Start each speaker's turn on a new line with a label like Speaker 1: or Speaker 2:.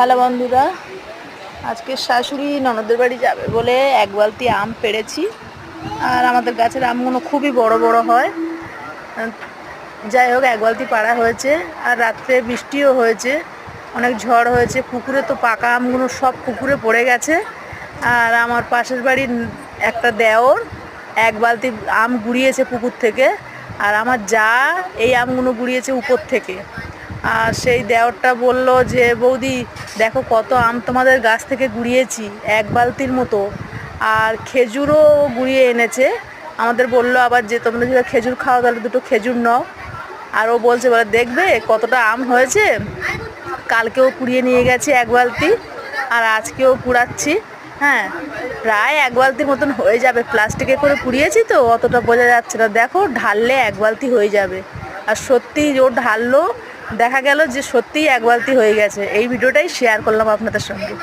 Speaker 1: Hello বন্ধুরা, আজকে শাশুড়ি ননদের বাড়ি যাবে বলে এক বালতি আম পেড়েছি। আর আমাদের গাছের আমগুলো খুবই বড় বড় হয়। যাই হোক, এক বালতি পাড়া হয়েছে, আর রাত্রে বৃষ্টিও হয়েছে। অনেক ঝড় হয়েছে, পুকুরে তো পাকা আমগুলো সব পুকুরে পড়ে গেছে। আর আমার পাশের বাড়ির একটা দেওর এক বালতি আম গুড়িয়েছে পুকুর থেকে। আর আমার যা এই আমগুলো গুড়িয়েছে উপর থেকে। আর সেই দেওরটা বলল যে, বৌদি, দেখো কত আম তোমাদের গাছ থেকে গুড়িয়েছি, এক বালতির মতো। আর খেজুরও গুড়িয়ে এনেছে। আমাদের বলল আবার যে, তোমরা যদি খেজুর খাও, তাহলে দুটো খেজুর নাও। আর ও বলছে, বলে দেখবে কতটা আম হয়েছে। কালকেও কুড়িয়ে নিয়ে গেছে এক বালতি, আর আজকেও কুড়াচ্ছি হ্যাঁ প্রায় এক বালতির মতন হয়ে যাবে। প্লাস্টিকে করে কুড়িয়েছি তো, অতটা বোঝা যাচ্ছে না। দেখো, ঢাললে এক বালতি হয়ে যাবে। আর সত্যি ও ঢাললো দেখা গেল যে সত্যিই একবালতি হয়ে গেছে। এই ভিডিওটাই শেয়ার করলাম আপনাদের সঙ্গে।